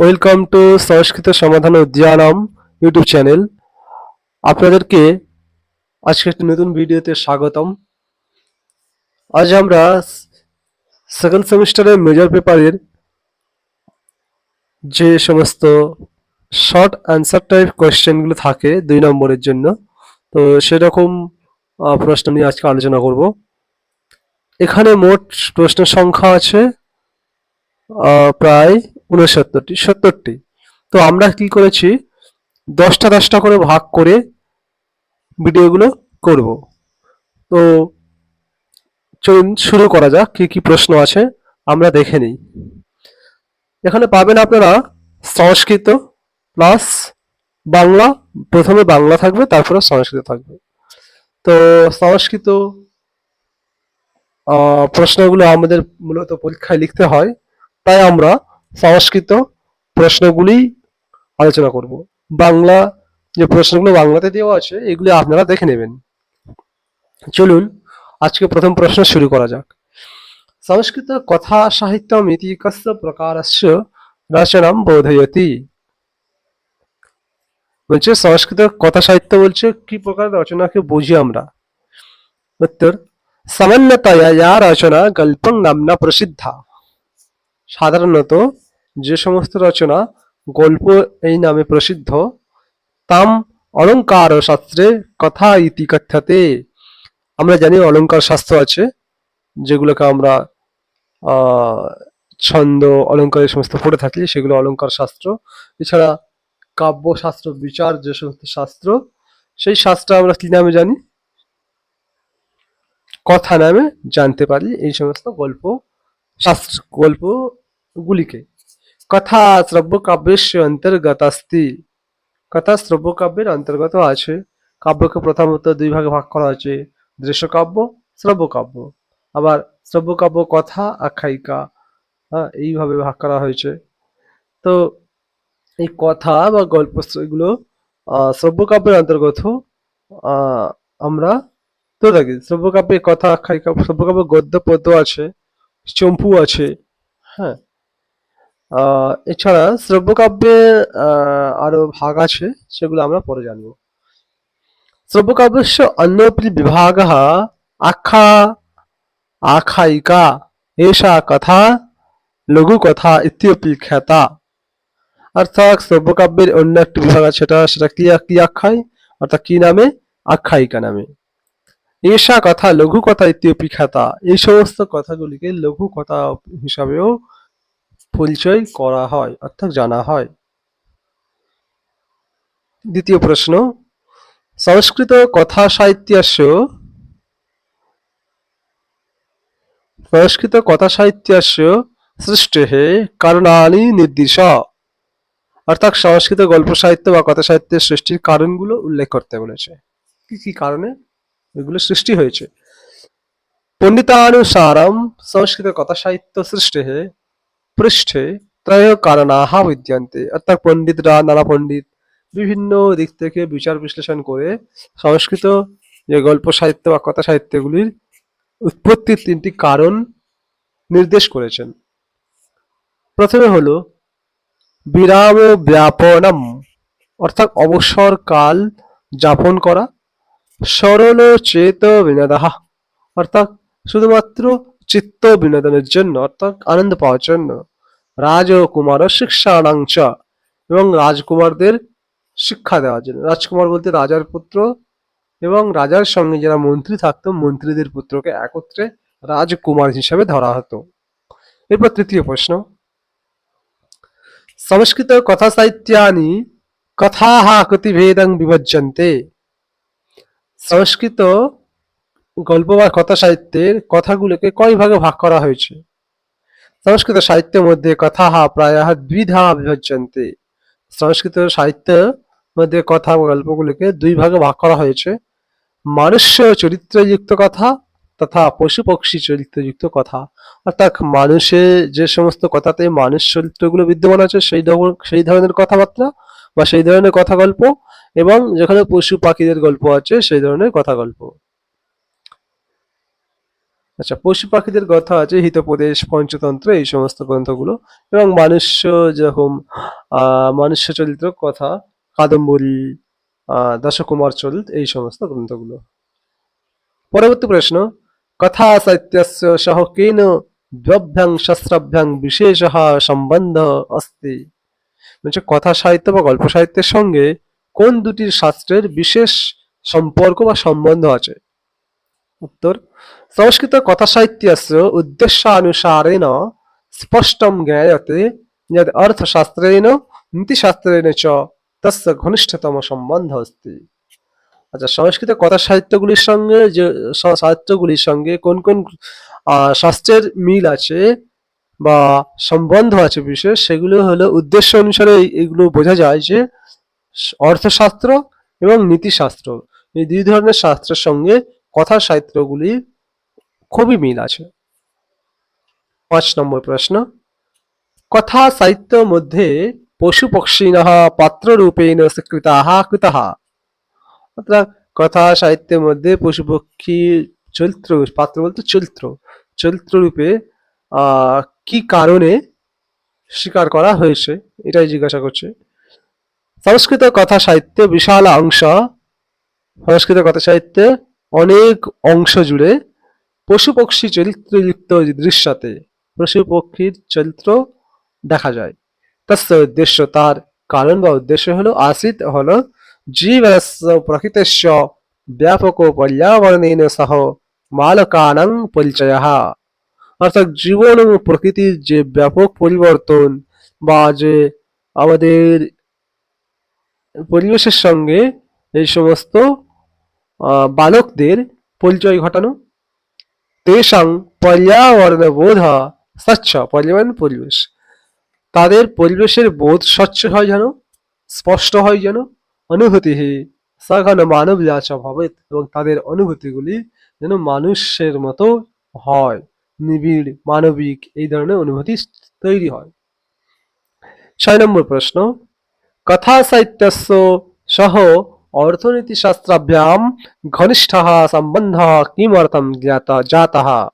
Welcome to সংস্কৃত সমাধান উদ্যানম YouTube channel আপনাদেরকে আজকে একটি নতুন ভিডিওতে স্বাগতম। আজ আমরা সেকেন্ড সেমিস্টারের মেজর পেপারের যে সমস্ত শর্ট অ্যান্সার টাইপ কোয়েশ্চেনগুলো থাকে দুই নম্বরের জন্য, তো সেরকম প্রশ্ন নিয়ে আজকে আলোচনা করব। এখানে মোট প্রশ্নের সংখ্যা আছে প্রায় উনসত্তরটি সত্তরটি। তো আমরা কি করেছি? দশটা দশটা করে ভাগ করে ভিডিওগুলো করব। তো চলুন শুরু করা যাক, কি কি প্রশ্ন আছে, আমরা দেখে নিই। এখানে পাবেন আপনারা সংস্কৃত প্লাস বাংলা, প্রথমে বাংলা থাকবে, তারপরে সংস্কৃত থাকবে। তো সংস্কৃত প্রশ্নগুলো আমাদের মূলত পরীক্ষায় লিখতে হয়। তাই আমরা সংস্কৃত প্রশ্নগুলি আলোচনা করব। বাংলা যে প্রশ্নগুলো বাংলাতে দেওয়া আছে, এগুলি আপনারা দেখে নেবেন। চলুন, আজকে প্রথম প্রশ্ন শুরু করা যাক। সংস্কৃত কথা সাহিত্যম ইতি কস্য প্রকারস্য রচনাম বোধয়তি। বলছে, সংস্কৃত কথা সাহিত্য বলছে, কি প্রকার রচনাকে বুঝি আমরা? উত্তর, সামান্যতয়া রচনা গল্পং নামনা প্রসিদ্ধা। সাধারণত যে সমস্ত রচনা গল্প এই নামে প্রসিদ্ধ, তাম অলঙ্কার শাস্ত্রে কথা ইতি কথ্যতে। আমরা জানি অলঙ্কার শাস্ত্র আছে, যেগুলোকে আমরা ছন্দ, অলঙ্কার এই সমস্ত পড়ে থাকি, সেগুলো অলঙ্কার শাস্ত্র। এছাড়া কাব্য শাস্ত্র, বিচার যে সমস্ত শাস্ত্র, সেই শাস্ত্র আমরা কি নামে জানি? কথা নামে জানতে পারি এই সমস্ত গল্প, শাস্ত্র গল্পগুলিকে কথা শ্রব্য কাব্যের অন্তর্গত আস্তি কথা শ্রব্য কাব্যের অন্তর্গত আছে কাব্যকে প্রথমত দুই ভাগে ভাগ করা হয়েছে দৃশ্যকাব্য শ্রব্য কাব্য আবার শ্রব্য কাব্য কথা আখ্যায়িকা হ্যাঁ এইভাবে ভাগ করা হয়েছে তো এই কথা বা গল্প এগুলো আহ, শ্রব্য কাব্যের অন্তর্গত আমরা তো থাকি শ্রব্য কাব্যে কথা আখ্যায়িকা শ্রব্য কাব্যে গদ্য পদ্য আছে চম্পু আছে হ্যাঁ এছাড়া শ্রব্যকাব্যে আহ, আরও ভাগ আছে সেগুলো আমরা পরে জানব। শ্রব্যকাব্যস্য অন্যপি বিভাগ আখ্যা আখ্যায়িকা এষা কথা লঘু কথা ইত্যপি খ্যাতা। অর্থাৎ শ্রব্যকাব্যের অন্য একটি বিভাগ আছে সেটা সেটা কি কি আখ্যায়? অর্থাৎ কি নামে? আখ্যায়িকা নামে। এষা কথা লঘু কথা ইত্যপি খ্যাতা। এই সমস্ত কথাগুলিকে লঘু কথা হিসাবেও পরিচয় করা হয়, অর্থাৎ জানা হয়। দ্বিতীয় প্রশ্ন, সংস্কৃত কথা সাহিত্যস্য, সংস্কৃত কথা সাহিত্যস্য সৃষ্টেः কারণানি নির্দিশ অর্থাৎ সংস্কৃত গল্প সাহিত্য বা কথা সাহিত্যের সৃষ্টির কারণগুলো উল্লেখ করতে বলেছে। কি কি কারণে? এগুলো সৃষ্টি হয়েছে। পণ্ডিতানুসারম সংস্কৃত কথা সাহিত্য সৃষ্টেः পৃষ্ঠে ত্রয় কারণাহা বিদ্যন্তে অর্থাৎ পণ্ডিতরা নানা পণ্ডিত বিভিন্ন দিক থেকে বিচার বিশ্লেষণ করে সংস্কৃত যে গল্প সাহিত্য বা কথা সাহিত্যগুলির উৎপত্তির তিনটি কারণ নির্দেশ করেছেন প্রথমে হলো বিরাম ব্যাপনম অর্থাৎ অবসর কাল যাপন করা সরল চেত বিনোদাহা অর্থাৎ শুধুমাত্র চিত্ত বিনোদনের জন্য অর্থাৎ আনন্দ পাওয়ার জন্য রাজকুমার শিক্ষাণাংশ এবং রাজকুমারদের শিক্ষা দেওয়ার জন্য রাজকুমার বলতে রাজার পুত্র এবং রাজার সঙ্গে যারা মন্ত্রী থাকতো মন্ত্রীদের পুত্রকে একত্রে রাজকুমার হিসাবে ধরা হতো এরপর তৃতীয় প্রশ্ন সংস্কৃত কথা সাহিত্যানি কথাহ কতিভেদং বিভজ্যন্তে সংস্কৃত গল্প বা কথা সাহিত্যের কথাগুলোকে কয় ভাগে ভাগ করা হয়েছে? সংস্কৃত সাহিত্যের মধ্যে কথাহ প্রায় দ্বিধা বিভজ্যন্তে সংস্কৃত সাহিত্যের মধ্যে কথা বা গল্পগুলোকে দুই ভাগে ভাগ করা হয়েছে। মানুষ চরিত্রযুক্ত কথা তথা পশু পক্ষী চরিত্রযুক্ত কথা। অর্থাৎ মানুষের যে সমস্ত কথাতে মানুষ চরিত্রগুলো বিদ্যমান আছে, সেই সেই ধরনের কথাবার্তা বা সেই ধরনের কথা গল্প এবং যেখানে পশু পাখিদের গল্প আছে, সেই ধরনের কথা গল্প। আচ্ছা পশু পাখিদের কথা আছে, হিতোপদেশ, পঞ্চতন্ত্র, এই সমস্ত গ্রন্থগুলো। এবং মানুষ্য যেরকম মনুষ্য চরিত্র কথা, কাদম্বরী দশকুমার চরিত, এই সমস্ত গ্রন্থগুলো। পরবর্তী প্রশ্ন, কথা সাহিত্যস্য সহ কেন দ্রভ্যাং শাস্ত্রাভ্যাং বিশেষ সম্বন্ধ অস্তি। বলছে, কথা সাহিত্য বা গল্প সাহিত্যের সঙ্গে কোন দুটি শাস্ত্রের বিশেষ সম্পর্ক বা সম্বন্ধ আছে? উত্তর, সংস্কৃত কথাসাহিত্যস্য উদ্দেশ্যানুসারেণ স্পষ্ট জ্ঞায়তে যদ অর্থশাস্ত্রেণ, নীতিশাস্ত্রেণ চ তস্য ঘনিষ্ঠতম সম্বন্ধ অস্তি। আচ্ছা সংস্কৃত কথা সাহিত্যগুলির সঙ্গে যে, সাহিত্যগুলির সঙ্গে কোন কোন শাস্ত্রের মিল আছে বা সম্বন্ধ আছে বিশেষ, সেগুলো হলো উদ্দেশ্য অনুসারে এগুলো বোঝা যায় যে অর্থশাস্ত্র এবং নীতিশাস্ত্র। এই দুই ধরনের শাস্ত্রের সঙ্গে কথা সাহিত্যগুলি খুবই মিল আছে। পাঁচ নম্বর প্রশ্ন কথা সাহিত্য মধ্যে পশু পক্ষিণः পাত্ররূপেণ স্বীকৃতাः কৃতাः। অর্থাৎ কথা সাহিত্যের মধ্যে পশু পক্ষী চরিত্র, পাত্র বলতে চরিত্র চরিত্র রূপে আহ কি কারণে স্বীকার করা হয়েছে এটাই জিজ্ঞাসা করছে। সংস্কৃত কথা সাহিত্যে বিশাল অংশ, সংস্কৃত কথা সাহিত্যে অনেক অংশ জুড়ে পশু পক্ষী চরিত্রযুক্ত দৃশ্যতে পশু পক্ষীর চরিত্র দেখা যায়। তস্য উদ্দেশ্য, তার কারণ বা উদ্দেশ্য হলো আশ্রিত হলো জীব প্রকৃতস্য ব্যাপক পর্যাবরণেন সহ মালকানাং পরিচয়। অর্থাৎ জীবন এবং প্রকৃতির যে ব্যাপক পরিবর্তন বা যে আমাদের পরিবেশের সঙ্গে এই সমস্ত বালকদের পরিচয় ঘটানো। তেষাং পর্যাবরণ বোধ স্বচ্ছ পর্যাবরণ পরিবেশ। তাদের পরিবেশের বোধ স্বচ্ছ হয় যেন, স্পষ্ট হয় যেন, অনুভূতি সঘন মানব যাচ ভাবে এবং তাদের অনুভূতিগুলি যেন মানুষের মতো হয়, নিবিড়, মানবিক এই ধরনের অনুভূতি তৈরি হয়। ছয় নম্বর প্রশ্ন কথা সাহিত্যস্য সহ অর্থনীতিশাস্ত্রাভ্যাম ঘনিষ্ঠ সম্বন্ধ কিমর্থম জ্ঞাত জাতः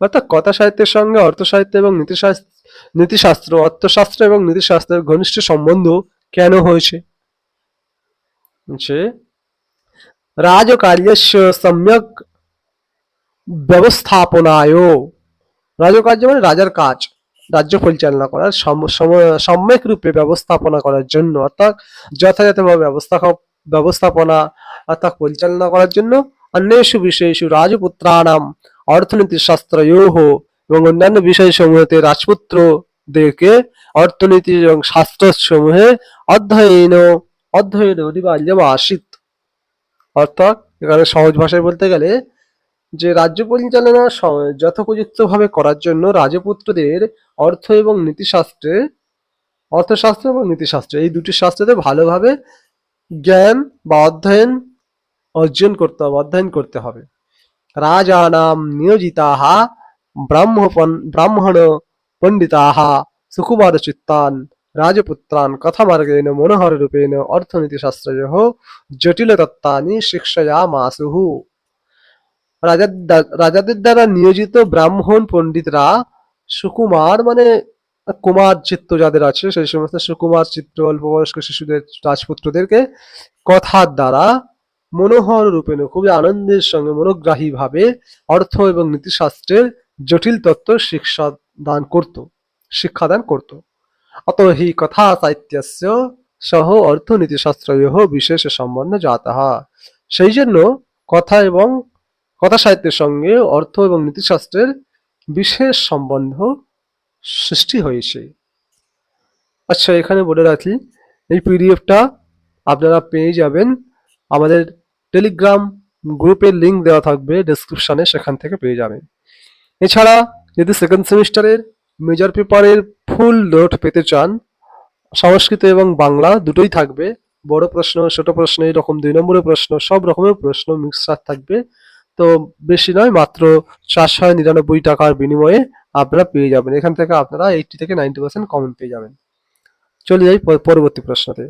অর্থাৎ কথা সাহিত্যের সঙ্গে অর্থ সাহিত্য এবং নীতিশাস্ত্র নীতিশাস্ত্র, অর্থশাস্ত্র এবং নীতিশাস্ত্রের ঘনিষ্ঠ সম্বন্ধ কেন হয়েছে? রাজকার্যস্য সম্যক ব্যবস্থাপনায় রাজকার্য মানে রাজার কাজ, রাজ্য পরিচালনা করার সম- সম- সম্যক রূপে ব্যবস্থাপনা করার জন্য। অর্থাৎ যথাযথভাবে ব্যবস্থা ব্যবস্থাপনা অর্থাৎ পরিচালনা করার জন্য অন্যেষু বিষয়েষু রাজপুত্রাণাম অর্থনীতি শাস্ত্র শাস্ত্রয়োহ এবং অন্যান্য বিষয়সমূহতে রাজপুত্রদেরকে অর্থনীতি এবং শাস্ত্র সমূহে অধ্যয়ন অধ্যয়ন অনিবার্য বা আসিত অর্থাৎ এখানে সহজ ভাষায় বলতে গেলে যে রাজ্য পরিচালনা যথোপযুক্তভাবে করার জন্য রাজপুত্রদের অর্থ এবং নীতিশাস্ত্রে, অর্থশাস্ত্র এবং নীতিশাস্ত্র এই দুটি শাস্ত্রতে ভালোভাবে জ্ঞান বা অধ্যয়ন অর্জন করতে হবে, অধ্যয়ন করতে হবে। রাজানাম নিয়োজিতাः ব্রাহ্মণ ব্রাহ্মণ পণ্ডিতাः সুকুমার চিত্তান, রাজপুত্রান কথামার্গেণ মনোহর রূপেণ অর্থনীতিশাস্ত্রয়োः জটিলতত্ত্বানি শিক্ষয়ামাসুঃ রাজার দ্বা- রাজাদের দ্বারা নিয়োজিত ব্রাহ্মণ পণ্ডিতরা সুকুমার মানে কুমার চিত্ত যাদের আছে, সেই সমস্ত সুকুমার চিত্র অল্প বয়স্ক শিশুদের, রাজপুত্রদেরকে কথার দ্বারা মনোহর রূপেণ খুবই আনন্দের সঙ্গে মনোগ্রাহী ভাবে অর্থ এবং নীতিশাস্ত্রের জটিল তত্ত্ব শিক্ষা দান করত শিক্ষাদান করত। অত হি কথা সাহিত্যস্য, সহ অর্থনীতিশাস্ত্রয়োহ বিশেষ সম্বন্ধ জাতः সেই জন্য কথা এবং, কথা সাহিত্যের সঙ্গে অর্থ এবং নীতিশাস্ত্রের বিশেষ সম্বন্ধ সৃষ্টি হয়েছে। আচ্ছা এখানে বলে রাখি, এই পিডিএফটা আপনারা পেয়ে যাবেন। আমাদের টেলিগ্রাম গ্রুপের লিঙ্ক দেওয়া থাকবে ডেসক্রিপশনে, সেখান থেকে পেয়ে যাবেন। এছাড়া, যদি সেকেন্ড সেমিস্টারের মেজর পেপারের ফুল নোট পেতে চান, সংস্কৃত এবং বাংলা দুটোই থাকবে। বড় প্রশ্ন, ছোট প্রশ্ন, এরকম দুই নম্বরের প্রশ্ন, সব রকমের প্রশ্ন মিক্সার থাকবে। তো বেশি নয়, মাত্র চারশো নিরানব্বই টাকার বিনিময়ে আপনারা পেয়ে যাবেন। এখান থেকে আপনারা এইটি থেকে নাইনটি পার্সেন্ট কমন পেয়ে যাবেন। চলে যাই পরবর্তী প্রশ্নতে।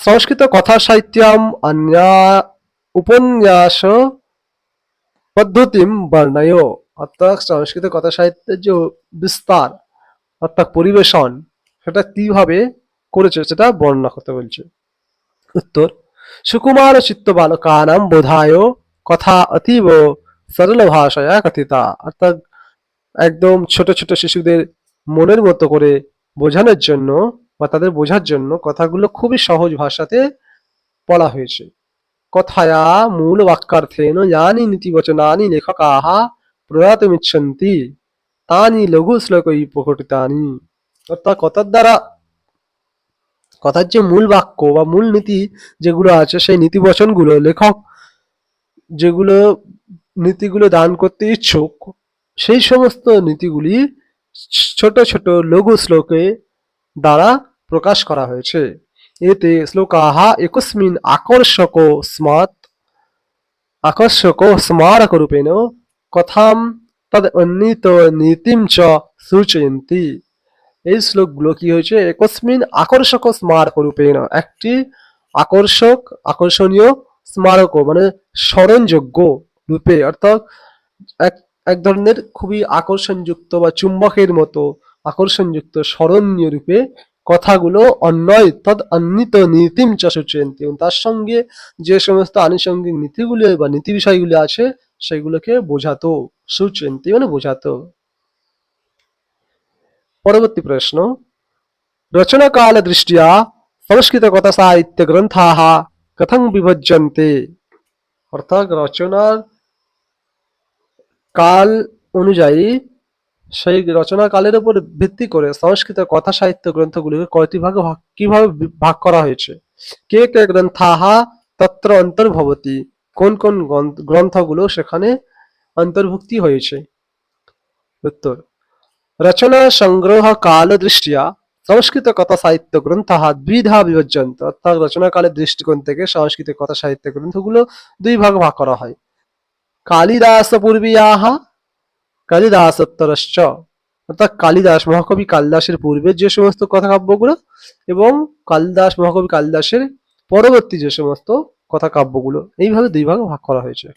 সংস্কৃত কথা সাহিত্যম অন্যা উপন্যাস পদ্ধতিম বর্ণয়। অর্থাৎ সংস্কৃত কথা সাহিত্যের যে বিস্তার, অর্থাৎ পরিবেশন, সেটা কীভাবে করেছে সেটা বর্ণনা করতে বলছে। উত্তর, সুকুমার চিত্ত বালকানাম বোধায়, কথা অতীব সরল ভাষায় কথিতা। অর্থাৎ একদম ছোট ছোট শিশুদের মনের মতো করে বোঝানোর জন্য বা তাদের বোঝার জন্য কথাগুলো খুবই সহজ ভাষাতে বলা হয়েছে। কথায়া মূল বাক্যার্থেন यानि নীতিবচনানি লেখকাः প্রয়াতমিচ্ছন্তি, তানি লঘু শ্লোকই প্রকটিতানি অর্থাৎ কথার দ্বারা, কথার যে মূল বাক্য বা মূল নীতি যেগুলো আছে, সেই নীতি বচনগুলো লেখক যেগুলো নীতিগুলো দান করতে ইচ্ছুক সেই সমস্ত নীতিগুলি ছোট ছোট লঘু শ্লোকে দ্বারা প্রকাশ করা হয়েছে। এতে শ্লোকাः একস্মিন আকর্ষক স্মাৎ, আকর্ষক স্মারক স্মারকরূপেণ কথাম তদ অন্বিত নীতিম চ সূচয়ন্তি। এই শ্লোকগুলো কি হয়েছে? একস্মিন আকর্ষক স্মারক রূপেণ, একটি আকর্ষক, আকর্ষণীয় স্মারক মানে স্মরণযোগ্য রূপে, অর্থাৎ এক এক ধরনের খুবই আকর্ষণযুক্ত বা চুম্বকের মতো আকর্ষণযুক্ত স্মরণীয় রূপে কথাগুলো অন্যয় তদ অন্বিত নীতিম চ সূচয়ন্তি এবং তার সঙ্গে যে সমস্ত আনুষঙ্গিক নীতিগুলি বা নীতি বিষয়গুলি আছে, সেগুলোকে বোঝাতো, সূচয়ন্তি মানে বোঝাতো। পরবর্তী প্রশ্ন, রচনাকাল দৃষ্টিয়া সংস্কৃত কথা সাহিত্য গ্রন্থাः কথং বিভজ্যন্তে। অর্থাৎ রচনার কাল অনুযায়ী সেই রচনা কালের উপর ভিত্তি করে সংস্কৃত কথা সাহিত্য গ্রন্থগুলিকে কয়টি ভাগে কীভাবে ভাগ করা হয়েছে? কে কে গ্রন্থাः তত্র অন্তর্ভবতি? কোন কোন গ্রন্থ- গ্রন্থগুলো সেখানে অন্তর্ভুক্তি হয়েছে? উত্তর। রচনা সংগ্রহ কাল দৃষ্টিয়া। সংস্কৃত কথা সাহিত্য গ্রন্থ দ্বিধা বিভজ্যন্ত অর্থাৎ রচনাকালের দৃষ্টিকোণ থেকে সংস্কৃত কথা সাহিত্য গ্রন্থগুলো দুই ভাগ ভাগ করা হয়। কালিদাস পূর্বীয়াহ কালিদাসোত্তরশ্চ অর্থাৎ কালিদাস মহাকবি কালিদাসের পূর্বের যে সমস্ত কথা কাব্যগুলো এবং কালিদাস মহাকবি কালিদাসের পরবর্তী যে সমস্ত কথা কাব্যগুলো এইভাবে দুই ভাগে ভাগ করা হয়েছে।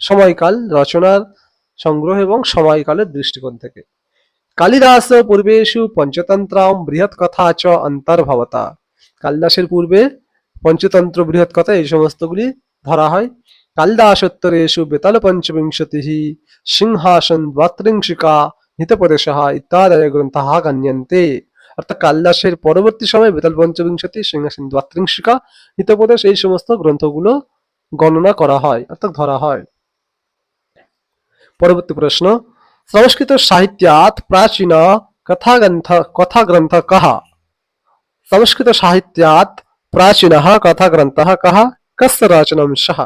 সময়কাল, রচনার সংগ্রহ এবং সময়কালের দৃষ্টিকোণ থেকে। কালিদাস পূর্বেষু পঞ্চতন্ত্রাম বৃহৎ কথা চ অন্তর্ভবতা। কালিদাসের পূর্বে পঞ্চতন্ত্র বৃহৎ কথা এই সমস্তগুলি ধরা হয়। কালিদাসোত্তরেষু বেতাল পঞ্চবিংশতি সিংহাসন দ্বাত্রিংশিকা হিতপ্রদেশ ইত্যাদয় গ্রন্থ গণ্যন্তে অর্থাৎ কালিদাসের পরবর্তী সময় বেতাল পঞ্চবিংশতি সিংহাসন দ্বাত্রিংশিকা হিতপ্রদেশ এই সমস্ত গ্রন্থগুলো গণনা করা হয়, অর্থাৎ ধরা হয়। পরবর্তী প্রশ্ন, সংস্কৃত সাহিত্যাৎ প্রাচীন কথাগ্রন্থ কথাগ্রন্থ কः সংস্কৃত সাহিত্যাৎ প্রাচীনः কথাগ্রন্থः কः কस्य রচনাংশः?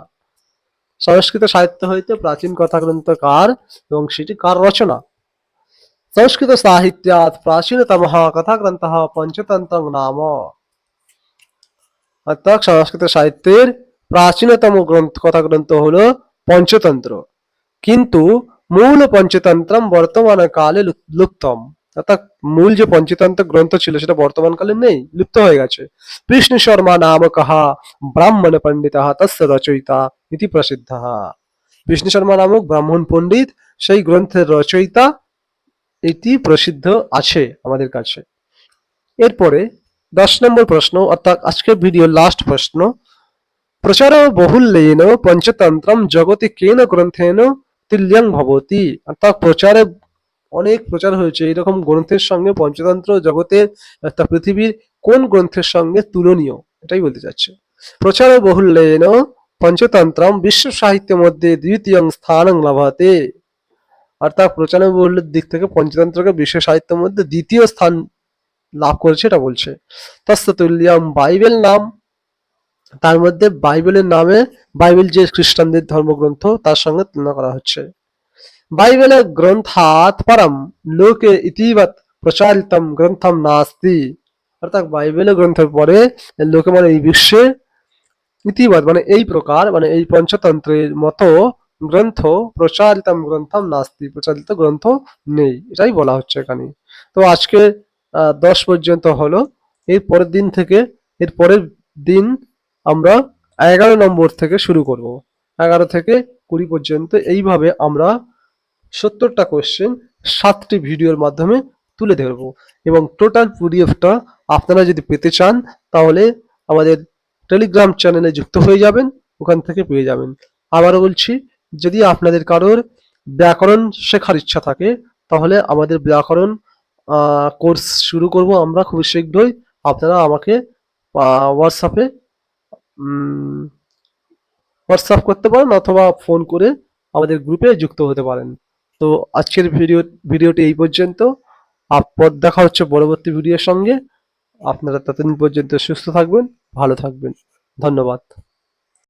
সংস্কৃত সাহিত্য হইতে প্রাচীন কথাগ্রন্থ কার এবং সেটি কার রচনা। সংস্কৃত সাহিত্যাৎ প্রাচীনতমः কথাগ্রন্থः পঞ্চতন্ত্রং নাম। অর্থাৎ সংস্কৃত সাহিত্যের প্রাচীনতম গ্রন্থ কথাগ্রন্থ হল পঞ্চতন্ত্র। কিন্তু মূল পঞ্চতন্ত্রম বর্তমান কালে লুপ্তম অর্থাৎ মূল যে পঞ্চতন্ত্র গ্রন্থ ছিল সেটা বর্তমান কালে নেই, লুপ্ত হয়ে গেছে। বিষ্ণু শর্মা নামকः ব্রাহ্মণ পণ্ডিত তস্য রচয়িতা ইতি প্রসিদ্ধ। বিষ্ণু শর্মা নামক ব্রাহ্মণ পণ্ডিত, সেই গ্রন্থের রচয়িতা এটি প্রসিদ্ধ আছে আমাদের কাছে। এরপরে দশ নম্বর প্রশ্ন, অর্থাৎ আজকের ভিডিও লাস্ট প্রশ্ন প্রচার বহুল্যেন পঞ্চতন্ত্রম জগতে কেন গ্রন্থেন তুল্যং ভবতি? অর্থাৎ প্রচারে অনেক প্রচার হয়েছে। এরকম গ্রন্থের সঙ্গে পঞ্চতন্ত্র জগতের অর্থাৎ পৃথিবীর কোন গ্রন্থের সঙ্গে তুলনীয়? এটাই বলতে চাচ্ছে। প্রচার বহুল্যেন পঞ্চতন্ত্রম বিশ্ব সাহিত্যের মধ্যে দ্বিতীয় স্থান লাভাতে। অর্থাৎ প্রচার বহুল্যের দিক থেকে পঞ্চতন্ত্রকে বিশ্ব সাহিত্যের মধ্যে দ্বিতীয় স্থান লাভ করেছে এটা বলছে। তস্ততুল্যম বাইবেল নাম। তার মধ্যে বাইবেলের নামে বাইবেল যে খ্রিস্টানদের ধর্মগ্রন্থ, তার সঙ্গে তুলনা করা হচ্ছে। বাইবেলের গ্রন্থাৎ পরম লোকে ইতিবৎ প্রচারিতম গ্রন্থম নাস্তি অর্থাৎ বাইবেলের গ্রন্থের পরে লোকে মানে এই বিশ্বে ইতিবৎ মানে এই প্রকার মানে এই পঞ্চতন্ত্রের মতো গ্রন্থ প্রচারিতম গ্রন্থম নাস্তি প্রচারিত গ্রন্থ নেই এটাই বলা হচ্ছে এখানে তো আজকে দশ পর্যন্ত হলো এর পরের দিন থেকে এর পরের দিন আমরা এগারো নম্বর থেকে শুরু করব এগারো থেকে কুড়ি পর্যন্ত এইভাবে আমরা সত্তরটা কোশ্চেন সাতটি ভিডিওর মাধ্যমে তুলে ধরবো। এবং টোটাল পিডিএফটা আপনারা যদি পেতে চান, তাহলে আমাদের টেলিগ্রাম চ্যানেলে যুক্ত হয়ে যাবেন, ওখান থেকে পেয়ে যাবেন। আবারও বলছি, যদি আপনাদের কারোর ব্যাকরণ শেখার ইচ্ছা থাকে, তাহলে আমাদের ব্যাকরণ কোর্স শুরু করব আমরা খুব শীঘ্রই। আপনারা আমাকে হোয়াটসঅ্যাপে হোয়াটসঅ্যাপ করতে পারেন অথবা ফোন করে আমাদের গ্রুপে যুক্ত হতে পারেন। তো আজকের ভিডিও, ভিডিওটি এই পর্যন্ত। আপর দেখা হচ্ছে পরবর্তী ভিডিওর সঙ্গে। আপনারা ততদিন পর্যন্ত সুস্থ থাকবেন, ভালো থাকবেন। ধন্যবাদ।